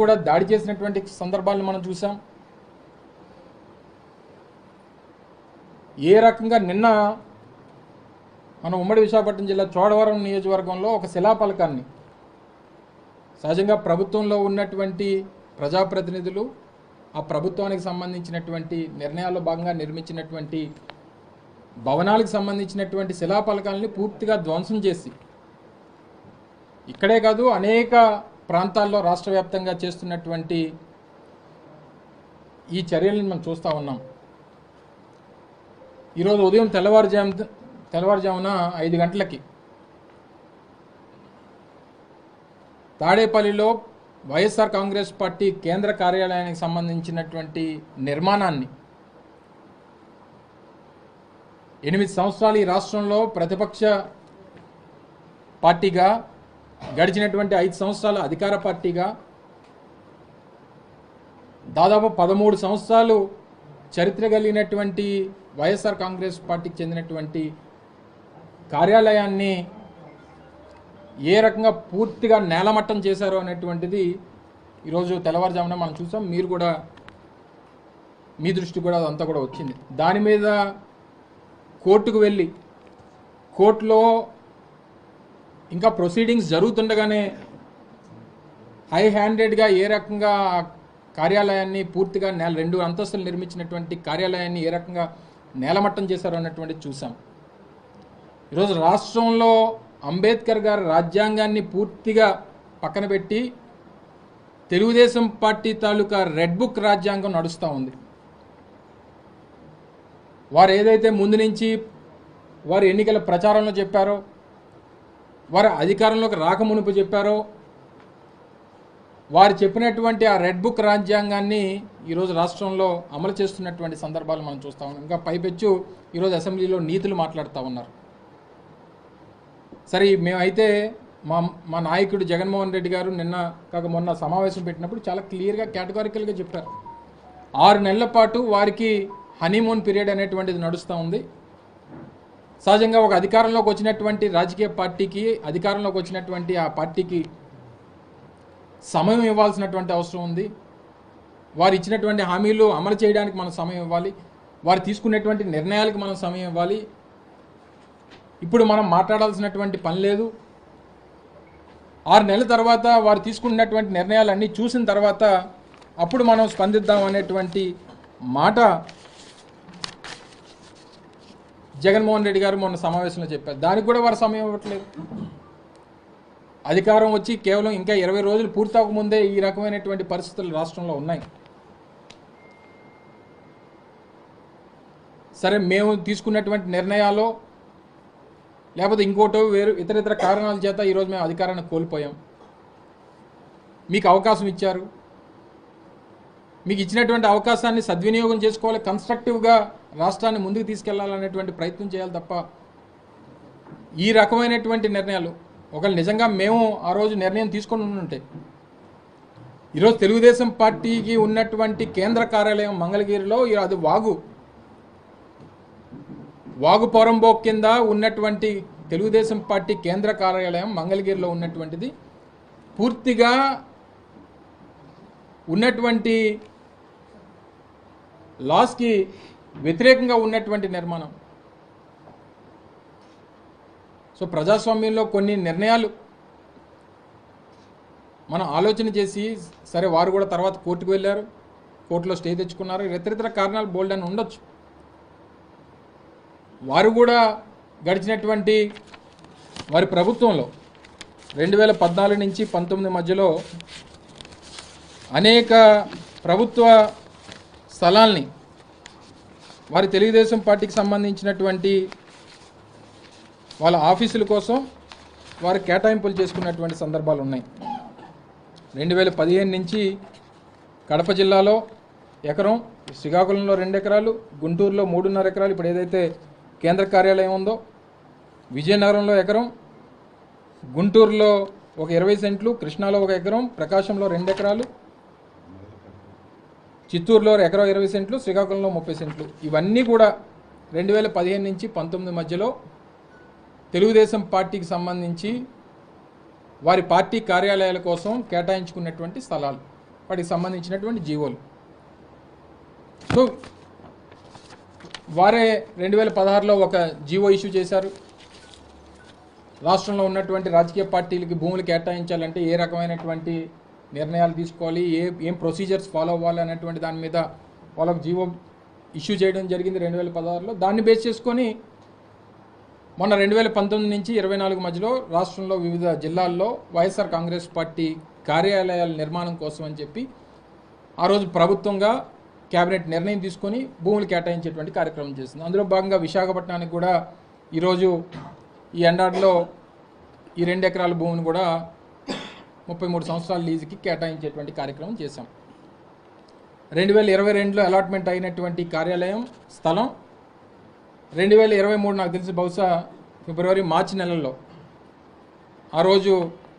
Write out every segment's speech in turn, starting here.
కూడా దాడి చేసినటువంటి సందర్భాలను మనం చూసాం. ఏ రకంగా నిన్న మన ఉమ్మడి విశాఖపట్నం జిల్లా చోడవరం నియోజకవర్గంలో ఒక శిలాఫలకాన్ని సహజంగా ప్రభుత్వంలో ఉన్నటువంటి ప్రజాప్రతినిధులు ఆ ప్రభుత్వానికి సంబంధించినటువంటి నిర్ణయాల్లో భాగంగా నిర్మించినటువంటి భవనాలకు సంబంధించినటువంటి శిలాఫలకాలని పూర్తిగా ధ్వంసం చేసి ఇక్కడే కాదు అనేక ప్రాంతాల్లో రాష్ట్ర వ్యాప్తంగా చేస్తున్నటువంటి ఈ చర్యలను మనం చూస్తూ ఉన్నాం. ఈరోజు ఉదయం తెల్లవారుజాము తెల్లవారుజామున ఐదు గంటలకి తాడేపల్లిలో వైఎస్ఆర్ కాంగ్రెస్ పార్టీ కేంద్ర కార్యాలయానికి సంబంధించినటువంటి నిర్మాణాన్ని ఎనిమిది సంవత్సరాలు ఈ రాష్ట్రంలో ప్రతిపక్ష పార్టీగా గడిచినటువంటి ఐదు సంవత్సరాల అధికార పార్టీగా దాదాపు పదమూడు సంవత్సరాలు చరిత్ర కలిగినటువంటి వైఎస్ఆర్ కాంగ్రెస్ పార్టీకి చెందినటువంటి కార్యాలయాన్ని ఏ రకంగా పూర్తిగా నేలమట్టం చేశారో అనేటువంటిది ఈరోజు తెల్లవారుజామున మనం చూసాం. మీరు కూడా మీ దృష్టి కూడా అదంతా కూడా వచ్చింది. దాని మీద కోర్టుకు వెళ్ళి కోర్టులో ఇంకా ప్రొసీడింగ్స్ జరుగుతుండగానే హై హ్యాండెడ్గా ఏ రకంగా కార్యాలయాన్ని పూర్తిగా నేల రెండు అంతస్తులు నిర్మించినటువంటి కార్యాలయాన్ని ఏ రకంగా నేలమట్టం చేశారు అన్నటువంటి చూసాం ఈరోజు రాష్ట్రంలో అంబేద్కర్ గారి రాజ్యాంగాన్ని పూర్తిగా పక్కన పెట్టి తెలుగుదేశం పార్టీ తాలూకా రెడ్ బుక్ రాజ్యాంగం నడుస్తూ ఉంది. వారు ఏదైతే ముందు నుంచి వారు ఎన్నికల ప్రచారంలో చెప్పారో వారు అధికారంలోకి రాకమునుపు చెప్పారో వారు చెప్పినటువంటి ఆ రెడ్ బుక్ రాజ్యాంగాన్ని ఈరోజు రాష్ట్రంలో అమలు చేస్తున్నటువంటి సందర్భాలు మనం చూస్తూ ఉన్నాం. ఇంకా పైపెచ్చు ఈరోజు అసెంబ్లీలో నీతులు మాట్లాడుతూ ఉన్నారు. సరే మేమైతే మా మా నాయకుడు జగన్మోహన్ రెడ్డి గారు నిన్న కాక మొన్న సమావేశం పెట్టినప్పుడు చాలా క్లియర్గా కేటగారికల్గా చెప్పారు. ఆరు నెలల పాటు వారికి హనీమూన్ పీరియడ్ అనేటువంటిది నడుస్తూ ఉంది. సహజంగా ఒక అధికారంలోకి వచ్చినటువంటి రాజకీయ పార్టీకి అధికారంలోకి వచ్చినటువంటి ఆ పార్టీకి సమయం ఇవ్వాల్సినటువంటి అవసరం ఉంది. వారు ఇచ్చినటువంటి హామీలు అమలు చేయడానికి మనం సమయం ఇవ్వాలి. వారు తీసుకునేటువంటి నిర్ణయాలకు మనం సమయం ఇవ్వాలి. ఇప్పుడు మనం మాట్లాడాల్సినటువంటి పని లేదు. ఆరు నెలల తర్వాత వారు తీసుకున్నటువంటి నిర్ణయాలన్నీ చూసిన తర్వాత అప్పుడు మనం స్పందిద్దాం అనేటువంటి మాట జగన్మోహన్ రెడ్డి గారు మొన్న సమావేశంలో చెప్పారు. దానికి కూడా వారు సమయం ఇవ్వట్లేదు. అధికారం వచ్చి కేవలం ఇంకా ఇరవై రోజులు పూర్తవకముందే ఈ రకమైనటువంటి పరిస్థితులు రాష్ట్రంలో ఉన్నాయి. సరే మేము తీసుకున్నటువంటి నిర్ణయాలు లేకపోతే ఇంకోటో వేరు ఇతర ఇతర కారణాల చేత ఈరోజు మేము అధికారాన్ని కోల్పోయాం. మీకు అవకాశం ఇచ్చారు. మీకు ఇచ్చినటువంటి అవకాశాన్ని సద్వినియోగం చేసుకోవాలి కన్స్ట్రక్టివ్గా రాష్ట్రాన్ని ముందుకు తీసుకెళ్ళాలనేటువంటి ప్రయత్నం చేయాలి తప్ప ఈ రకమైనటువంటి నిర్ణయాలు ఒకవేళ నిజంగా మేము ఆ రోజు నిర్ణయం తీసుకొని ఉంటే ఈరోజు తెలుగుదేశం పార్టీకి ఉన్నటువంటి కేంద్ర కార్యాలయం మంగళగిరిలో ఈ- అది వాగు. వాగు పోరంబోక్ కింద ఉన్నటువంటి తెలుగుదేశం పార్టీ కేంద్ర కార్యాలయం మంగళగిరిలో ఉన్నటువంటిది. పూర్తిగా ఉన్నటువంటి లాస్కి వ్యతిరేకంగా ఉన్నటువంటి నిర్మాణం. సో ప్రజాస్వామ్యంలో కొన్ని నిర్ణయాలు మనం ఆలోచన చేసి సరే వారు కూడా తర్వాత కోర్టుకు వెళ్ళారు కోర్టులో స్టే తెచ్చుకున్నారు ఇతరితర కారణాలు బోల్డ్ అని ఉండొచ్చు. వారు కూడా గడిచినటువంటి వారి ప్రభుత్వంలో రెండు వేల పద్నాలుగు నుంచి పంతొమ్మిది మధ్యలో అనేక ప్రభుత్వ స్థలాల్ని వారి తెలుగుదేశం పార్టీకి సంబంధించినటువంటి వాళ్ళ ఆఫీసుల కోసం వారు కేటాయింపులు చేసుకున్నటువంటి సందర్భాలు ఉన్నాయి. రెండు వేల పదిహేను నుంచి కడప జిల్లాలో ఎకరం శ్రీకాకుళంలో రెండు ఎకరాలు గుంటూరులో మూడున్నర ఎకరాలు ఇప్పుడు ఏదైతే కేంద్ర కార్యాలయం ఉందో విజయనగరంలో ఎకరం గుంటూరులో ఒక ఇరవై సెంట్లు కృష్ణాలో ఒక ఎకరం ప్రకాశంలో రెండు ఎకరాలు చిత్తూరులో ఎకరం ఇరవై సెంట్లు శ్రీకాకుళంలో ముప్పై సెంట్లు. ఇవన్నీ కూడా రెండు వేల పదిహేను నుంచి పంతొమ్మిది మధ్యలో తెలుగుదేశం పార్టీకి సంబంధించి వారి పార్టీ కార్యాలయాల కోసం కేటాయించుకున్నటువంటి స్థలాలు. వాటికి సంబంధించినటువంటి జీవోలు. సో వారే రెండు వేల పదహారులో ఒక జీవో ఇష్యూ చేశారు. రాష్ట్రంలో ఉన్నటువంటి రాజకీయ పార్టీలకి భూములు కేటాయించాలంటే ఏ రకమైనటువంటి నిర్ణయాలు తీసుకోవాలి ఏ ఏం ప్రొసీజర్స్ ఫాలో అవ్వాలి అనేటువంటి దాని మీద వాళ్ళకు జీవో ఇష్యూ చేయడం జరిగింది రెండు వేల పదహారులో. దాన్ని బేస్ చేసుకొని మొన్న రెండు వేల పంతొమ్మిది నుంచి ఇరవై నాలుగు మధ్యలో రాష్ట్రంలో వివిధ జిల్లాల్లో వైఎస్ఆర్ కాంగ్రెస్ పార్టీ కార్యాలయాల నిర్మాణం కోసం అని చెప్పి ఆ రోజు ప్రభుత్వంగా కేబినెట్ నిర్ణయం తీసుకొని భూములు కేటాయించేటువంటి కార్యక్రమం చేసింది. అందులో భాగంగా విశాఖపట్నానికి కూడా ఈరోజు ఈ ఎండాడిలో ఈ రెండు ఎకరాల భూమిని కూడా ముప్పై మూడు సంవత్సరాల లీజుకి కేటాయించేటువంటి కార్యక్రమం చేశాం. రెండు వేల ఇరవై రెండులో అలాట్మెంట్ అయినటువంటి కార్యాలయం స్థలం. రెండు వేల ఇరవై మూడు నాకు తెలిసి బహుశా ఫిబ్రవరి మార్చి నెలల్లో ఆ రోజు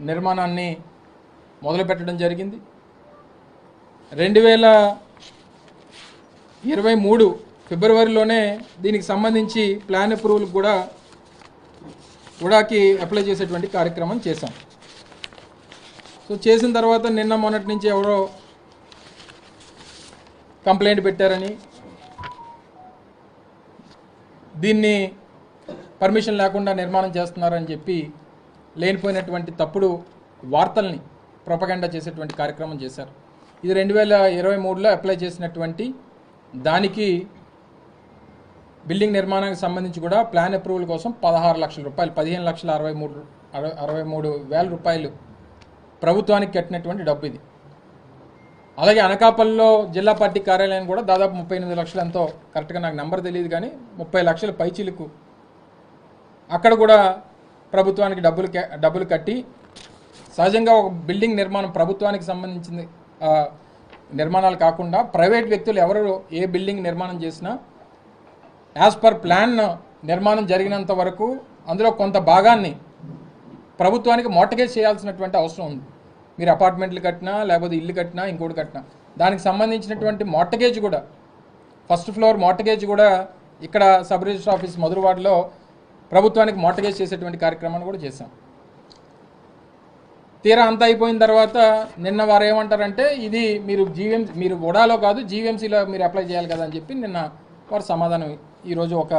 నిర్మాణాన్ని మొదలుపెట్టడం జరిగింది. రెండు వేల ఇరవై మూడు ఫిబ్రవరిలోనే దీనికి సంబంధించి ప్లాన్ అప్రూవల్ కూడా ఉడాకి అప్లై చేసేటువంటి కార్యక్రమం చేశాం. సో చేసిన తర్వాత నిన్న మొన్నటి నుంచి ఎవరో కంప్లైంట్ పెట్టారని దీన్ని పర్మిషన్ లేకుండా నిర్మాణం చేస్తున్నారని చెప్పి లేనిపోయినటువంటి తప్పుడు వార్తల్ని ప్రొపగండా చేసేటువంటి కార్యక్రమం చేశారు. ఇది రెండు వేల ఇరవై మూడులో అప్లై చేసినటువంటి దానికి బిల్డింగ్ నిర్మాణానికి సంబంధించి కూడా ప్లాన్ అప్రూవల్ కోసం పదహారు లక్షల రూపాయలు పదిహేను లక్షల అరవై మూడు అరవై అరవై మూడు వేల రూపాయలు ప్రభుత్వానికి కట్టినటువంటి డబ్బు ఇది. అలాగే అనకాపల్లిలో జిల్లా పార్టీ కార్యాలయం కూడా దాదాపు ముప్పై ఎనిమిది లక్షలు ఎంతో. కరెక్ట్గా నాకు నెంబర్ తెలియదు కానీ ముప్పై లక్షల పైచీలకు అక్కడ కూడా ప్రభుత్వానికి డబ్బులు డబ్బులు కట్టి సహజంగా ఒక బిల్డింగ్ నిర్మాణం ప్రభుత్వానికి సంబంధించింది నిర్మాణాలు కాకుండా ప్రైవేట్ వ్యక్తులు ఎవరు ఏ బిల్డింగ్ నిర్మాణం చేసినా యాజ్ పర్ ప్లాన్ నిర్మాణం జరిగినంత వరకు అందులో కొంత భాగాన్ని ప్రభుత్వానికి మోటగేజ్ చేయాల్సినటువంటి అవసరం ఉంది. మీరు అపార్ట్మెంట్లు కట్టినా లేకపోతే ఇల్లు కట్టినా ఇంకోటి కట్టినా. దానికి సంబంధించినటువంటి మోటగేజ్ కూడా ఫస్ట్ ఫ్లోర్ మోటగేజ్ కూడా ఇక్కడ సబ్ రిజిస్టర్ ఆఫీస్ మధురవాడలో ప్రభుత్వానికి మోటగేజ్ చేసేటువంటి కార్యక్రమాన్ని కూడా చేశాం. తీరా అంతా అయిపోయిన తర్వాత నిన్న వారు ఏమంటారంటే ఇది మీరు జీవీఎం మీరు ఉడాలో కాదు జీవీఎంసీలో మీరు అప్లై చేయాలి కదా అని చెప్పి నిన్న వారు సమాధానం ఈరోజు ఒక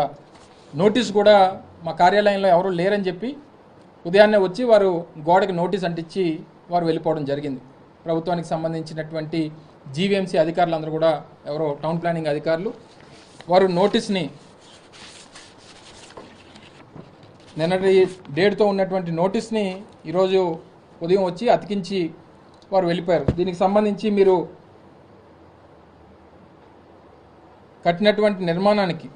నోటీస్ కూడా మా కార్యాలయంలో ఎవరు లేరని చెప్పి ఉదయాన్నే వచ్చి వారు గోడకి నోటీస్ అంటించి వారు వెళ్ళిపోవడం జరిగింది. ప్రభుత్వానికి సంబంధించినటువంటి జీవీఎంసీ అధికారులందరూ కూడా ఎవరో టౌన్ ప్లానింగ్ అధికారులు వారు నోటీస్ని నిన్నటి డేట్తో ఉన్నటువంటి నోటీస్ని ఈరోజు ఉదయం వచ్చి అతికించి వారు వెళ్ళిపోయారు. దీనికి సంబంధించి మీరు కట్టినటువంటి నిర్మాణానికి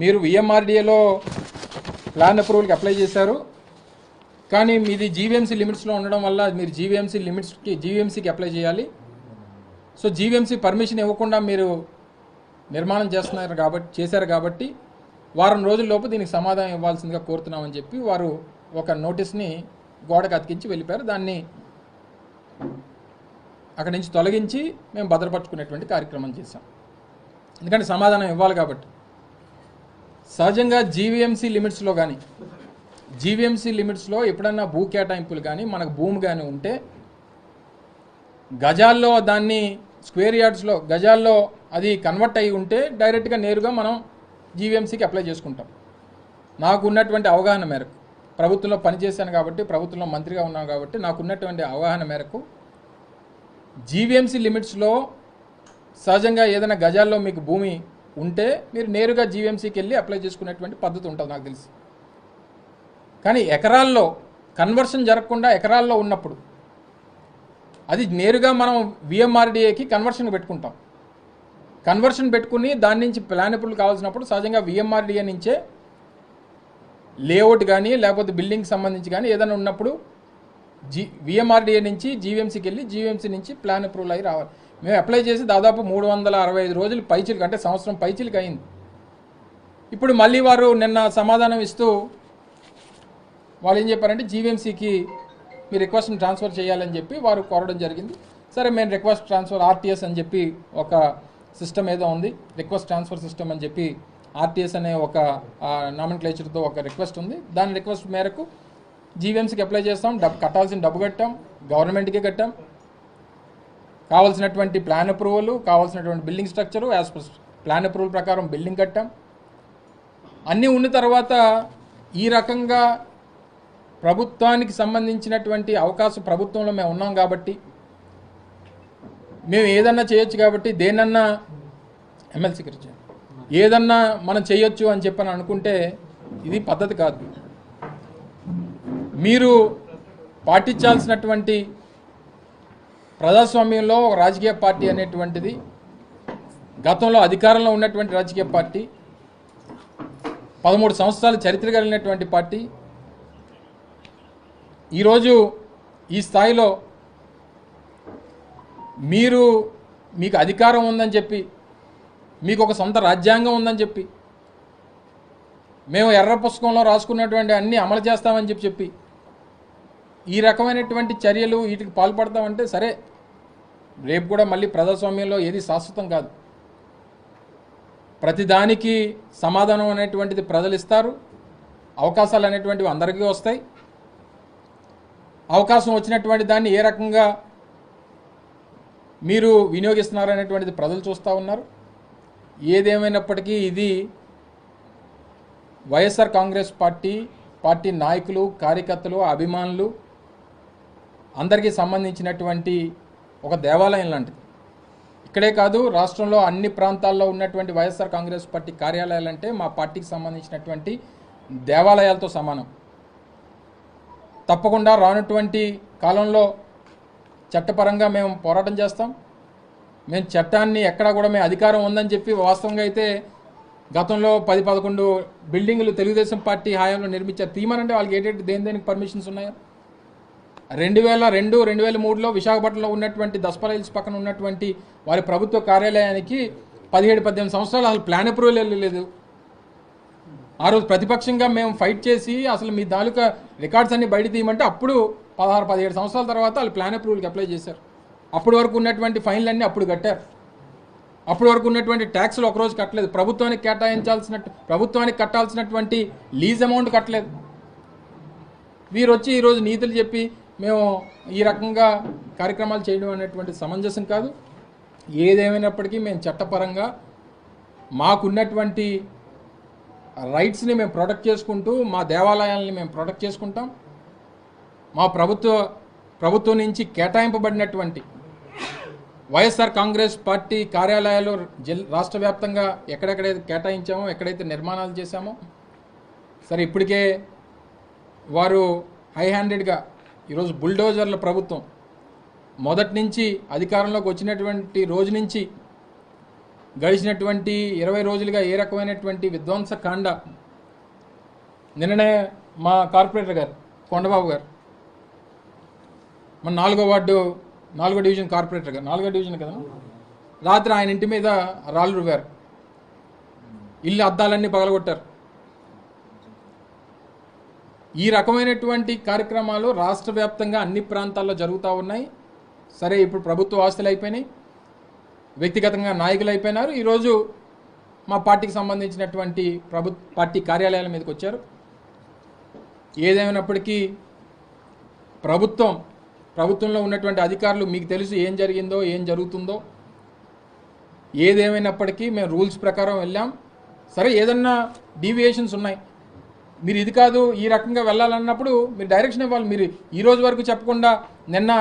మీరు విఎంఆర్డిఏలో ప్లాన్ అప్రూవల్కి అప్లై చేశారు. కానీ మీది జీవీఎంసీ లిమిట్స్లో ఉండడం వల్ల మీరు జీవీఎంసీ లిమిట్స్కి జీవీఎంసీకి అప్లై చేయాలి. సో జీవీఎంసీ పర్మిషన్ ఇవ్వకుండా మీరు నిర్మాణం చేస్తున్నారు కాబట్టి చేశారు కాబట్టి వారం రోజుల్లోపు దీనికి సమాధానం ఇవ్వాల్సిందిగా కోరుతున్నామని చెప్పి వారు ఒక నోటీస్ని గోడకు అతికించి వెళ్ళిపోయారు. దాన్ని అక్కడి నుంచి తొలగించి మేము భద్రపరచుకునేటువంటి కార్యక్రమం చేశాం. ఎందుకంటే సమాధానం ఇవ్వాలి కాబట్టి. సహజంగా జీవీఎంసీ లిమిట్స్లో కానీ జీవీఎంసీ లిమిట్స్లో ఎప్పుడన్నా భూ కేటాయింపులు కానీ మనకు భూమి కానీ ఉంటే గజాల్లో దాన్ని స్క్వేర్ యార్డ్స్లో గజాల్లో అది కన్వర్ట్ అయి ఉంటే డైరెక్ట్గా నేరుగా మనం జీవీఎంసీకి అప్లై చేసుకుంటాం. నాకు ఉన్నటువంటి అవగాహన మేరకు ప్రభుత్వంలో పనిచేశాను కాబట్టి ప్రభుత్వంలో మంత్రిగా ఉన్నాను కాబట్టి నాకు ఉన్నటువంటి అవగాహన మేరకు జీవీఎంసీ లిమిట్స్లో సహజంగా ఏదైనా గజాల్లో మీకు భూమి ఉంటే మీరు నేరుగా జీవీఎంసీకి వెళ్ళి అప్లై చేసుకునేటువంటి పద్ధతి ఉంటుంది నాకు తెలిసి. కానీ ఎకరాల్లో కన్వర్షన్ జరగకుండా ఎకరాల్లో ఉన్నప్పుడు అది నేరుగా మనం విఎంఆర్డిఏకి కన్వర్షన్ పెట్టుకుంటాం. కన్వర్షన్ పెట్టుకుని దాని నుంచి ప్లాన్ అప్రూవల్ కావాల్సినప్పుడు సహజంగా విఎంఆర్డిఏ నుంచే లేఅవుట్ కానీ లేకపోతే బిల్డింగ్ సంబంధించి కానీ ఏదైనా ఉన్నప్పుడు జీ విఎంఆర్డిఏ నుంచి జీవీఎంసీకి వెళ్ళి జీవీఎంసీ నుంచి ప్లాన్ అప్రూవల్ అయ్యి రావాలి. మేము అప్లై చేసి దాదాపు మూడు వందల అరవై ఐదు రోజులు పైచిలకు అంటే సంవత్సరం పైచిలకు అయింది. ఇప్పుడు మళ్ళీ వారు నిన్న సమాధానం ఇస్తూ వాళ్ళు ఏం చెప్పారంటే జీవీఎంసీకి మీ రిక్వెస్ట్ని ట్రాన్స్ఫర్ చేయాలని చెప్పి వారు కోరడం జరిగింది. సరే మేము రిక్వెస్ట్ ట్రాన్స్ఫర్ ఆర్టీఎస్ అని చెప్పి ఒక సిస్టమ్ ఏదో ఉంది రిక్వెస్ట్ ట్రాన్స్ఫర్ సిస్టమ్ అని చెప్పి ఆర్టీఎస్ అనే ఒక నామిన్క్లేచర్తో ఒక రిక్వెస్ట్ ఉంది. దాని రిక్వెస్ట్ మేరకు జీవీఎంసీకి అప్లై చేస్తాం డబ్బు కట్టాల్సిన డబ్బు కట్టాం గవర్నమెంట్కే కట్టాం. కావాల్సినటువంటి ప్లాన్ అప్రూవల్ కావాల్సినటువంటి building structure as per plan approval ప్రకారం బిల్డింగ్ కట్టాం. అన్నీ ఉన్న తర్వాత ఈ రకంగా ప్రభుత్వానికి సంబంధించినటువంటి అవకాశం ప్రభుత్వంలో మేము ఉన్నాం కాబట్టి మేము ఏదన్నా చేయొచ్చు కాబట్టి దేనన్నా ఎమ్మెల్సీ గురించి ఏదన్నా మనం చేయొచ్చు అని చెప్పని అనుకుంటే ఇది పద్ధతి కాదు. మీరు పాటించాల్సినటువంటి ప్రజాస్వామ్యంలో ఒక రాజకీయ పార్టీ అనేటువంటిది గతంలో అధికారంలో ఉన్నటువంటి రాజకీయ పార్టీ పదమూడు సంవత్సరాల చరిత్ర కలిగినటువంటి పార్టీ. ఈరోజు ఈ స్థాయిలో మీరు మీకు అధికారం ఉందని చెప్పి మీకు ఒక సొంత రాజ్యాంగం ఉందని చెప్పి మేము ఎర్ర పుస్తకంలో రాసుకున్నటువంటి అన్ని అమలు చేస్తామని చెప్పి చెప్పి ఈ రకమైనటువంటి చర్యలు వీటికి పాల్పడతామంటే సరే రేపు కూడా మళ్ళీ ప్రజాస్వామ్యంలో ఏది శాశ్వతం కాదు. ప్రతిదానికి సమాధానం అనేటువంటిది ప్రజలు ఇస్తారు. అవకాశాలు అనేటువంటివి అందరికీ వస్తాయి. అవకాశం వచ్చినటువంటి దాన్ని ఏ రకంగా మీరు వినియోగిస్తున్నారు అనేటువంటిది ప్రజలు చూస్తూ ఉన్నారు. ఏదేమైనప్పటికీ ఇది వైఎస్ఆర్ కాంగ్రెస్ పార్టీ పార్టీ నాయకులు కార్యకర్తలు అభిమానులు అందరికీ సంబంధించినటువంటి ఒక దేవాలయం లాంటిది. ఇక్కడే కాదు రాష్ట్రంలో అన్ని ప్రాంతాల్లో ఉన్నటువంటి వైఎస్ఆర్ కాంగ్రెస్ పార్టీ కార్యాలయాలు అంటే మా పార్టీకి సంబంధించినటువంటి దేవాలయాలతో సమానం. తప్పకుండా రానటువంటి కాలంలో చట్టపరంగా మేము పోరాటం చేస్తాం. మేము చట్టాన్ని ఎక్కడా కూడా మేము అధికారం ఉందని చెప్పి వాస్తవంగా అయితే గతంలో పది పదకొండు బిల్డింగులు తెలుగుదేశం పార్టీ హయాంలో నిర్మించారు తీమనంటే వాళ్ళకి ఏంటంటే దేని దేనికి పర్మిషన్స్ ఉన్నాయో? రెండు వేల రెండు రెండు వేల మూడులో విశాఖపట్నంలో ఉన్నటువంటి దస్పల హిల్స్ పక్కన ఉన్నటువంటి వారి ప్రభుత్వ కార్యాలయానికి పదిహేడు పద్దెనిమిది సంవత్సరాలు అసలు ప్లాన్ అప్రూవల్ వెళ్ళలేదు ఆ రోజు ప్రతిపక్షంగా మేము ఫైట్ చేసి అసలు మీ తాలూకా రికార్డ్స్ అన్ని బయట తీయమంటే అప్పుడు పదహారు పదిహేడు సంవత్సరాల తర్వాత వాళ్ళు ప్లాన్ అప్రూవల్కి అప్లై చేశారు. అప్పటి వరకు ఉన్నటువంటి ఫైన్లు అన్నీ అప్పుడు కట్టారు. అప్పటి వరకు ఉన్నటువంటి ట్యాక్స్లు ఒకరోజు కట్టలేదు. ప్రభుత్వానికి కేటాయించాల్సినట్టు ప్రభుత్వానికి కట్టాల్సినటువంటి లీజ్ అమౌంట్ కట్టలేదు. వీరు వచ్చి ఈరోజు నీతులు చెప్పి మేము ఈ రకంగా కార్యక్రమాలు చేయడం అనేటువంటి సమంజసం కాదు. ఏదేమైనప్పటికీ మేము చట్టపరంగా మాకున్నటువంటి రైట్స్ని మేము ప్రొటెక్ట్ చేసుకుంటూ మా దేవాలయాలని మేము ప్రొటెక్ట్ చేసుకుంటాం. మా ప్రభుత్వ ప్రభుత్వం నుంచి కేటాయింపబడినటువంటి వైఎస్ఆర్ కాంగ్రెస్ పార్టీ కార్యాలయాలు జిల్ రాష్ట్ర వ్యాప్తంగా ఎక్కడెక్కడైతే కేటాయించామో ఎక్కడైతే నిర్మాణాలు చేశామో సరే ఇప్పటికే వారు హై హ్యాండెడ్గా ఈరోజు బుల్డోజర్ల ప్రభుత్వం మొదటి నుంచి అధికారంలోకి వచ్చినటువంటి రోజు నుంచి గడిచినటువంటి ఇరవై రోజులుగా ఏ రకమైనటువంటి విధ్వంస కాండ నిన్ననే మా కార్పొరేటర్ గారు కొండబాబు గారు మన నాలుగో వార్డు నాలుగో డివిజన్ కార్పొరేటర్ గారు నాలుగో డివిజన్ కదా? రాత్రి ఆయన ఇంటి మీద రాళ్ళు రువ్వారు. ఇల్లు అద్దాలన్నీ పగలగొట్టారు. ఈ రకమైనటువంటి కార్యక్రమాలు రాష్ట్ర వ్యాప్తంగా అన్ని ప్రాంతాల్లో జరుగుతూ ఉన్నాయి. సరే ఇప్పుడు ప్రభుత్వ ఆస్తులు అయిపోయినాయి. వ్యక్తిగతంగా నాయకులు అయిపోయినారు. ఈరోజు మా పార్టీకి సంబంధించినటువంటి ప్రభు పార్టీ కార్యాలయాల మీదకి వచ్చారు. ఏదేమైనప్పటికీ ప్రభుత్వం ప్రభుత్వంలో ఉన్నటువంటి అధికారులు మీకు తెలుసు ఏం జరిగిందో ఏం జరుగుతుందో. ఏదేమైనప్పటికీ మేము రూల్స్ ప్రకారం వెళ్ళాం. సరే ఏదన్నా డీవియేషన్స్ ఉన్నాయి. మీరు ఇది కాదు ఈ రకంగా వెళ్ళాలన్నప్పుడు మీరు డైరెక్షన్ ఇవ్వాలి. మీరు ఈ రోజు వరకు చెప్పకుండా నిన్న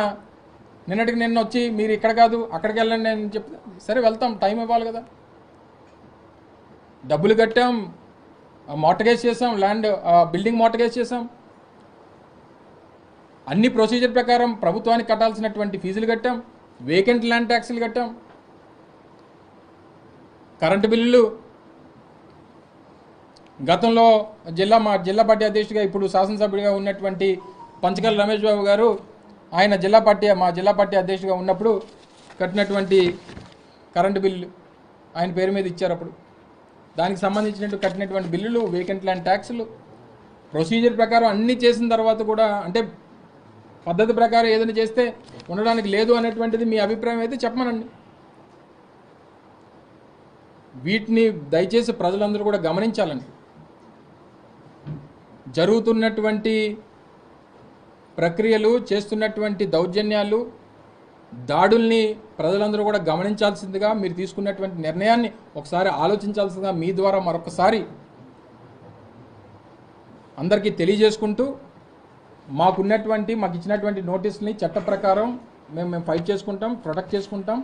నిన్నటికి నిన్న వచ్చి మీరు ఇక్కడ కాదు అక్కడికి వెళ్ళండి అని చెప్తే సరే వెళ్తాం టైం ఇవ్వాలి కదా. డబ్బులు కట్టాం మోటగేజ్ చేసాం ల్యాండ్ బిల్డింగ్ మోటగేజ్ చేసాం. అన్ని ప్రొసీజర్ ప్రకారం ప్రభుత్వానికి కట్టాల్సినటువంటి ఫీజులు కట్టాం వేకెంట్ ల్యాండ్ ట్యాక్సులు కట్టాం. కరెంటు బిల్లులు గతంలో జిల్లా మా జిల్లా పార్టీ అధ్యక్షుడిగా ఇప్పుడు శాసనసభ్యుడిగా ఉన్నటువంటి పంచకల్ రమేష్ బాబు గారు ఆయన జిల్లా పార్టీ మా జిల్లా పార్టీ అధ్యక్షుడిగా ఉన్నప్పుడు కట్టినటువంటి కరెంటు బిల్లు ఆయన పేరు మీద ఇచ్చారు అప్పుడు. దానికి సంబంధించినట్టు కట్టినటువంటి బిల్లులు వేకెంట్ ల్యాండ్ ట్యాక్సులు ప్రొసీజర్ ప్రకారం అన్నీ చేసిన తర్వాత కూడా అంటే పద్ధతి ప్రకారం ఏదైనా చేస్తే ఉండడానికి లేదు అనేటువంటిది మీ అభిప్రాయం అయితే చెప్పమనండి. వీటిని దయచేసి ప్రజలందరూ కూడా గమనించాలండి. జరుగుతున్నటువంటి ప్రక్రియలు చేస్తున్నటువంటి దౌర్జన్యాలు దాడుల్ని ప్రజలందరూ కూడా గమనించాల్సిందిగా మీరు తీసుకున్నటువంటి నిర్ణయాన్ని ఒకసారి ఆలోచించాల్సిందిగా మీ ద్వారా మరొకసారి అందరికీ తెలియజేసుకుంటూ మాకున్నటువంటి మాకు ఇచ్చినటువంటి నోటీస్ని చట్ట ప్రకారం మేము మేము ఫైట్ చేసుకుంటాం ప్రొటెక్ట్ చేసుకుంటాం.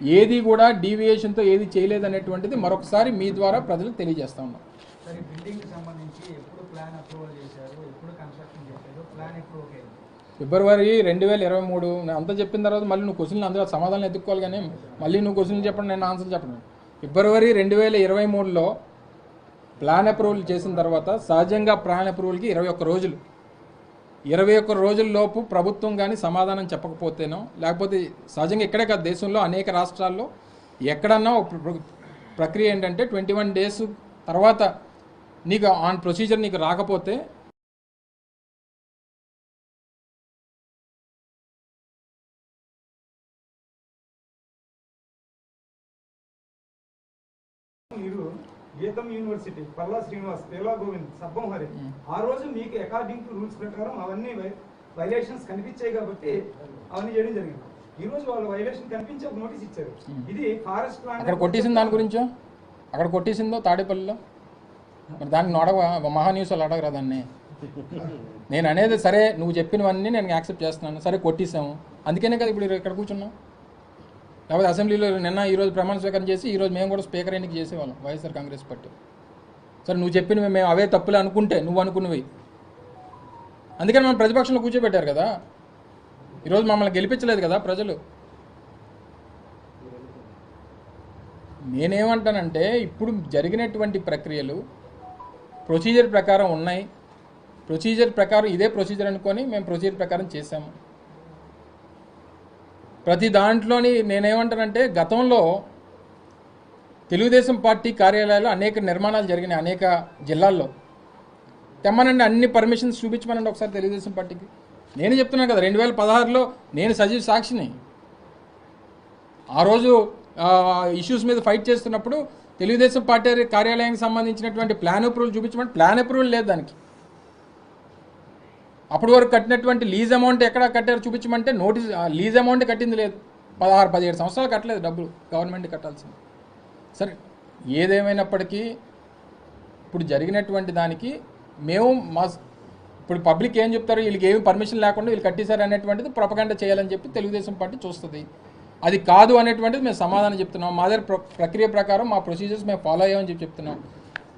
ఏది కూడా డీవియేషన్తో ఏది చేయలేదనేటువంటిది మరొకసారి మీ ద్వారా ప్రజలకు తెలియజేస్తా ఉన్నాం సరే బిల్డింగ్ సంబంధించి ఎప్పుడు ప్లాన్ అప్రూవల్ చేశారు ఎప్పుడు కన్స్ట్రక్షన్ చేశారు ప్లాన్ ఎప్పుడు ఓకే అయింది? ఫిబ్రవరి రెండు వేల ఇరవై మూడు. నేను అంతా చెప్పిన తర్వాత మళ్ళీ నువ్వు క్వశ్చన్లు అందులో సమాధానం ఎత్తుక్కోవాలి కానీ మళ్ళీ నువ్వు క్వశ్చన్లు చెప్పండి నేను ఆన్సర్ చెప్పను. ఫిబ్రవరి రెండు వేల ఇరవై మూడులో ప్లాన్ అప్రూవల్ చేసిన తర్వాత సహజంగా ప్లాన్ అప్రూవల్కి ఇరవై ఒక్క రోజులు. ఇరవై ఒక్క రోజుల్లోపు ప్రభుత్వం కానీ సమాధానం చెప్పకపోతేనో లేకపోతే సహజంగా ఇక్కడే కాదు దేశంలో అనేక రాష్ట్రాల్లో ఎక్కడన్నా ఒక ప్రక్రియ ఏంటంటే ట్వంటీ వన్ డేస్ తర్వాత నీకు ఆన్ ప్రొసీజర్ నీకు రాకపోతే యూనివర్సిటీ పల్లా శ్రీనివాస్ పేలా గోవింద్ సబ్బం హరి ఆ రోజు మీకు అకార్డింగ్ టు రూల్స్ ప్రకారం అవన్నీ వైలేషన్స్ కనిపించాయి కాబట్టి అవన్నీ చేయడం జరిగింది. ఈ రోజు వాళ్ళు వైలేషన్ కనిపించి ఒక నోటీస్ ఇచ్చారు. ఇది ఫారెస్ట్ ప్లాన్ అక్కడ కొట్టేసింది దాని గురించో? అక్కడ కొట్టేసిందో తాడేపల్లిలో? మరి దాన్ని నొడవ మహా న్యూస్ వాళ్ళు అడగరా దాన్ని? నేను అనేది సరే నువ్వు చెప్పినవన్నీ నేను యాక్సెప్ట్ చేస్తున్నాను. సరే కొట్టేసాము అందుకనే కదా ఇప్పుడు ఇక్కడ కూర్చున్నాం. లేకపోతే అసెంబ్లీలో నిన్న ఈరోజు ప్రమాణ స్వీకారం చేసి ఈరోజు మేము కూడా స్పీకర్ ఎన్నిక చేసేవాళ్ళం వైఎస్ఆర్ కాంగ్రెస్ పార్టీ. సరే నువ్వు చెప్పినవి మేము అవే తప్పులే అనుకుంటే నువ్వు అనుకున్నవి. అందుకని మనం ప్రతిపక్షంలో కూర్చోబెట్టారు కదా. ఈరోజు మమ్మల్ని గెలిపించలేదు కదా ప్రజలు. నేనేమంటానంటే ఇప్పుడు జరిగినటువంటి ప్రక్రియలు ప్రొసీజర్ ప్రకారం ఉన్నాయి. ప్రొసీజర్ ప్రకారం ఇదే ప్రొసీజర్ అనుకొని మేము ప్రొసీజర్ ప్రకారం చేసాము ప్రతి దాంట్లోని నేనేమంటానంటే గతంలో తెలుగుదేశం పార్టీ కార్యాలయాల్లో అనేక నిర్మాణాలు జరిగినాయి అనేక జిల్లాల్లో. తెమ్మనండి అన్ని పర్మిషన్స్ చూపించమనండి ఒకసారి తెలుగుదేశం పార్టీకి. నేను చెప్తున్నాను కదా రెండు వేల పదహారులో నేను సజీవ్ సాక్షిని. ఆ రోజు ఇష్యూస్ మీద ఫైట్ చేస్తున్నప్పుడు తెలుగుదేశం పార్టీ కార్యాలయానికి సంబంధించినటువంటి ప్లాన్ అప్రూవల్ చూపించమని ప్లాన్ అప్రూవల్ లేదు దానికి. అప్పటి వరకు కట్టినటువంటి లీజ్ అమౌంట్ ఎక్కడ కట్టారు చూపించమంటే నోటీస్ లీజ్ అమౌంట్ కట్టింది లేదు. పదహారు పదిహేడు సంవత్సరాలు కట్టలేదు డబ్బులు గవర్నమెంట్ కట్టాల్సింది. సరే ఏదేమైనప్పటికీ ఇప్పుడు జరిగినటువంటి దానికి మేము మా ఇప్పుడు పబ్లిక్ ఏం చెప్తారు వీళ్ళకి ఏమి పర్మిషన్ లేకుండా వీళ్ళు కట్టేశారు అనేటువంటిది ప్రపగండ చేయాలని చెప్పి తెలుగుదేశం పార్టీ చూస్తుంది. అది కాదు అనేటువంటిది మేము సమాధానం చెప్తున్నాం. మా దగ్గర ప్ర- ప్రక్రియ ప్రకారం మా ప్రొసీజర్స్ మేము ఫాలో అయ్యామని చెప్పి చెప్తున్నాం.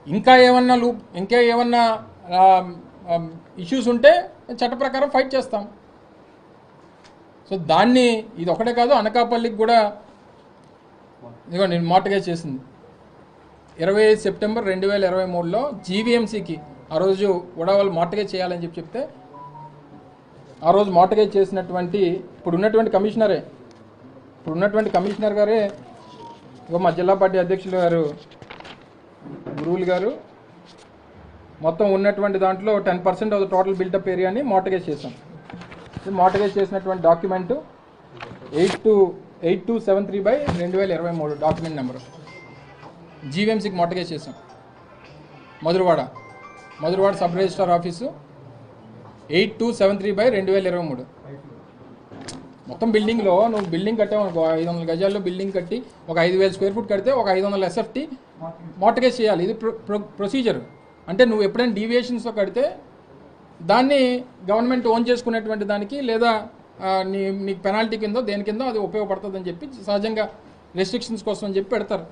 ఇంకా ఏమన్నా లూప్ ఇంకా ఏమన్నా ఇష్యూస్ ఉంటే చట్ట ప్రకారం ఫైట్ చేస్తాం. సో దాన్ని ఇది ఒకటే కాదు అనకాపల్లికి కూడా ఇదిగో నేను మోటగేజ్ చేసింది. ఇరవై ఐదు సెప్టెంబర్ రెండు వేల ఇరవై మూడులో జీవీఎంసీకి ఆ రోజు కూడా వాళ్ళు మార్టగేజ్ చేయాలని చెప్పి చెప్తే ఆ రోజు మార్టగేజ్ చేసినటువంటి ఇప్పుడు ఉన్నటువంటి కమిషనరే ఇప్పుడు ఉన్నటువంటి కమిషనర్ గారే ఇగో మా జిల్లా పార్టీ అధ్యక్షులు గారు గురువులు గారు మొత్తం ఉన్నటువంటి దాంట్లో ten percent of the total buildup ఏరియాని మార్టగేజ్ చేశాం. ఇది మార్టగేజ్ చేసినటువంటి document eight two eight two seven three by రెండు వేల ఇరవై మూడు డాక్యుమెంట్ నెంబరు జీవీఎంసీకి మార్టగేజ్ చేసాం Madhurawada. Madhurawada sub registrar office eight two seven three by రెండు వేల ఇరవై మూడు. మొత్తం బిల్డింగ్లో నువ్వు బిల్డింగ్ కట్టావు అనుకో ఐదు వందల గజాల్లో బిల్డింగ్ కట్టి ఒక ఐదు వేల స్క్వేర్ ఫుట్ కడితే ఒక ఐదు వందల ఎస్ఎఫ్టీ మోటగేజ్ చేయాలి. ఇది ప్రొ- ప్రొ- ప్రొసీజర్ అంటే నువ్వు ఎప్పుడైనా డీవియేషన్స్తో కడితే దాన్ని గవర్నమెంట్ ఓన్ చేసుకునేటువంటి దానికి లేదా నీ నీకు పెనాల్టీ కిందో దేని కిందో అది ఉపయోగపడుతుందని చెప్పి సహజంగా రెస్ట్రిక్షన్స్ కోసం అని చెప్పి పెడతారు.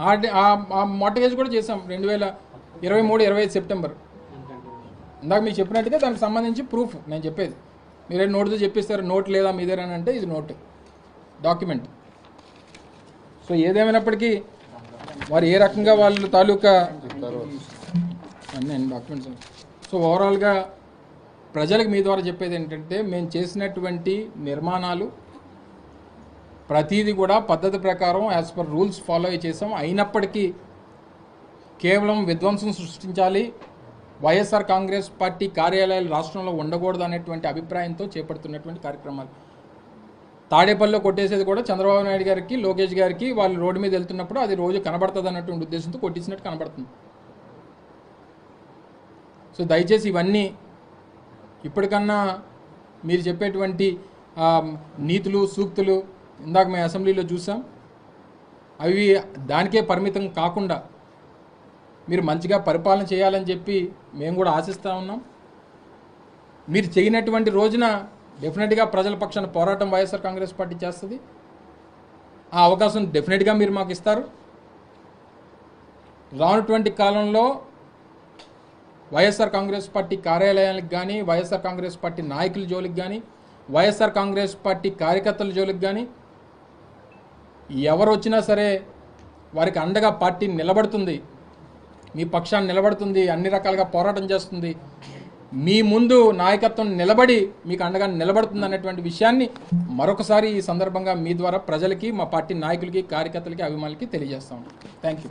ఆ మార్టగేజ్ కూడా చేసాం రెండు వేల ఇరవై మూడు ఇరవై ఐదు సెప్టెంబర్ ఇందాక మీకు చెప్పినట్టుగా దానికి సంబంధించి ప్రూఫ్ నేను చెప్పేది. మీరే నోటుతో చెప్పిస్తారు? నోట్ లేదా మీదేరని అంటే ఇది నోట్ డాక్యుమెంట్ సో ఏదేమైనప్పటికీ వారు ఏ రకంగా వాళ్ళ తాలూకా అన్నీ డాక్యుమెంట్స్ సో ఓవరాల్గా ప్రజలకు మీ ద్వారా చెప్పేది ఏంటంటే మేము చేసినటువంటి నిర్మాణాలు ప్రతిదీ కూడా పద్ధతి ప్రకారం యాజ్ పర్ రూల్స్ ఫాలో అయి చేసాం. అయినప్పటికీ కేవలం విధ్వంసం సృష్టించాలి వైఎస్ఆర్ కాంగ్రెస్ పార్టీ కార్యాలయాలు రాష్ట్రంలో ఉండకూడదు అనేటువంటి అభిప్రాయంతో చేపడుతున్నటువంటి కార్యక్రమాలు. తాడేపల్లిలో కొట్టేసేది కూడా చంద్రబాబు నాయుడు గారికి లోకేష్ గారికి వాళ్ళు రోడ్డు మీద వెళ్తున్నప్పుడు అది రోజు కనబడుతుంది అన్నటువంటి ఉద్దేశంతో కొట్టించినట్టు కనబడుతుంది. సో దయచేసి ఇవన్నీ ఇప్పటికన్నా మీరు చెప్పేటువంటి నీతులు సూక్తులు ఇందాక మేము అసెంబ్లీలో చూసాం. అవి దానికే పరిమితం కాకుండా మీరు మంచిగా పరిపాలన చేయాలని చెప్పి మేము కూడా ఆశిస్తూ ఉన్నాం. మీరు చేయనటువంటి రోజున డెఫినెట్గా ప్రజల పక్షాన పోరాటం వైఎస్ఆర్ కాంగ్రెస్ పార్టీ చేస్తుంది. ఆ అవకాశం డెఫినెట్గా మీరు మాకు ఇస్తారు. రానటువంటి కాలంలో వైఎస్ఆర్ కాంగ్రెస్ పార్టీ కార్యాలయాలకు కానీ వైఎస్ఆర్ కాంగ్రెస్ పార్టీ నాయకుల జోలికి కానీ వైఎస్ఆర్ కాంగ్రెస్ పార్టీ కార్యకర్తల జోలికి కానీ ఎవరు వచ్చినా సరే వారికి అండగా పార్టీ నిలబడుతుంది. మీ పక్షాన్ని నిలబడుతుంది అన్ని రకాలుగా పోరాటం చేస్తుంది. మీ ముందు నాయకత్వం నిలబడి మీకు అండగా నిలబడుతుంది అనేటువంటి విషయాన్ని మరొకసారి ఈ సందర్భంగా మీ ద్వారా ప్రజలకి మా పార్టీ నాయకులకి కార్యకర్తలకి అభిమానులకి తెలియజేస్తాం థ్యాంక్ యూ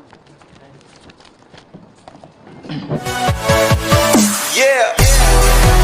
yeah.